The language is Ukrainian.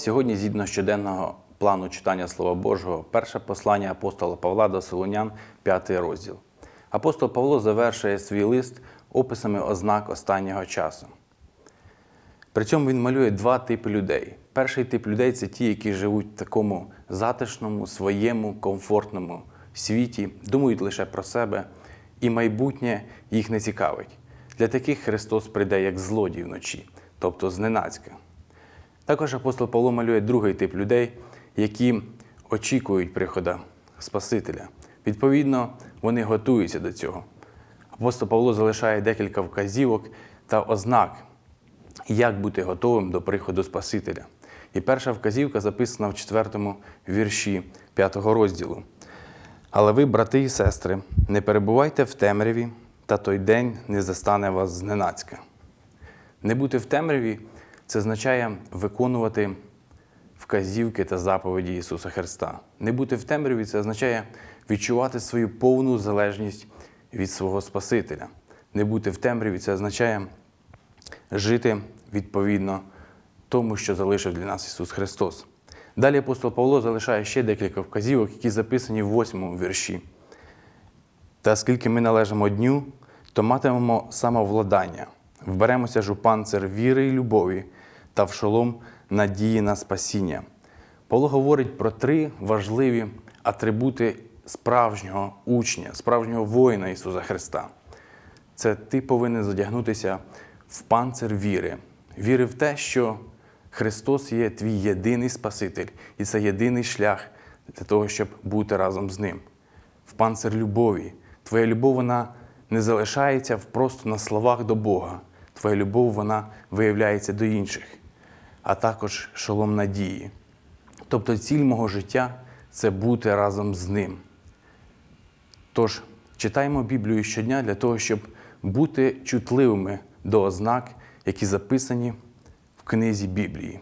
Сьогодні, згідно щоденного плану читання Слова Божого, перше послання апостола Павла до Солонян, п'ятий розділ. Апостол Павло завершує свій лист описами ознак останнього часу. При цьому він малює два типи людей. Перший тип людей це ті, які живуть в такому затишному, своєму, комфортному світі, думають лише про себе, і майбутнє їх не цікавить. Для таких Христос прийде як злодій вночі, тобто зненацька. Також апостол Павло малює другий тип людей, які очікують прихода Спасителя. Відповідно, вони готуються до цього. Апостол Павло залишає декілька вказівок та ознак, як бути готовим до приходу Спасителя. І перша вказівка записана в четвертому вірші п'ятого розділу. Але ви, брати і сестри, не перебувайте в темряві, та той день не застане вас зненацька. Не бути в темряві це означає виконувати вказівки та заповіді Ісуса Христа. Не бути в темряві це означає відчувати свою повну залежність від свого Спасителя. Не бути в темряві це означає жити відповідно тому, що залишив для нас Ісус Христос. Далі апостол Павло залишає ще декілька вказівок, які записані в восьмому вірші. Та скільки ми належимо дню, то матимемо самовладання, вберемося ж у панцир віри і любові та в шолом надії на спасіння. Павло говорить про три важливі атрибути справжнього учня, справжнього воїна Ісуса Христа. Це ти повинен задягнутися в панцир віри, віри в те, що Христос є твій єдиний Спаситель, і це єдиний шлях для того, щоб бути разом з Ним. В панцир любові. Твоя любов вона не залишається просто на словах до Бога. Твоя любов вона виявляється до інших, а також шолом надії. Тобто ціль мого життя це бути разом з ним. Тож читаємо Біблію щодня для того, щоб бути чутливими до ознак, які записані в книзі Біблії.